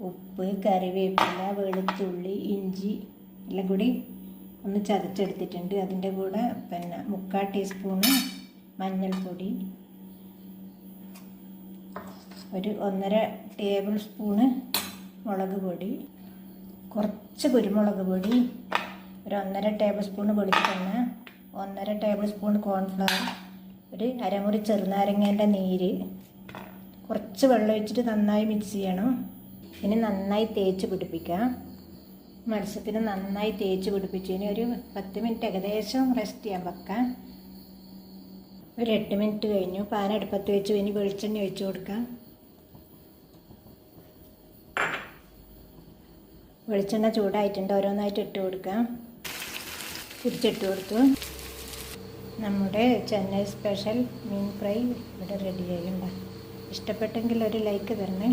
ഉപ്പ് കറിവേപ്പില വെളുത്തുള്ളി ഇഞ്ചി എല്ലാം കൂടി ഒന്ന് ചതച്ചെടുത്തിട്ടുണ്ട്. അതിന്റെ കൂടെ പിന്നെ മുക്കാൽ ടീസ്പൂണ് മഞ്ഞൾപ്പൊടി ഒരു ഒന്നര ടേബിൾ സ്പൂണ് മുളക് പൊടി കുറച്ച് കുരുമുളക് പൊടി ഒരു ഒന്നര ടേബിൾ സ്പൂൺ വെളിച്ചെണ്ണ ഒന്നര ടേബിൾ സ്പൂൺ കോൺഫ്ലവർ ഒരു അരമുറി ചെറുനാരങ്ങേന്റെ നീര് കുറച്ച് വെള്ളം ഒഴിച്ചിട്ട് നന്നായി മിക്സ് ചെയ്യണം. ഇനി നന്നായി തേച്ച് പിടിപ്പിക്കാം. മത്സ്യത്തിന് നന്നായി തേച്ച് പിടിപ്പിച്ചതിന് ഒരു പത്ത് മിനിറ്റ് ഏകദേശം റെസ്റ്റ് ചെയ്യാൻ വെക്കാം. ഒരു എട്ട് മിനിറ്റ് കഴിഞ്ഞു. പാൻ അടുപ്പത്ത് വെച്ച്. ഇനി വെളിച്ചെണ്ണ ഒഴിച്ചു കൊടുക്കാം. വെളിച്ചെണ്ണ ചൂടായിട്ടുണ്ട്. ഓരോന്നായിട്ട് ഇട്ട് കൊടുക്കാം. തിരിച്ചിട്ട് കൊടുത്തു. നമ്മുടെ ചെന്നൈ സ്പെഷ്യൽ മീൻ ഫ്രൈ ഇവിടെ റെഡി ആയിട്ടുണ്ട്. ഇഷ്ടപ്പെട്ടെങ്കിൽ ഒരു ലൈക്ക് തരണേ.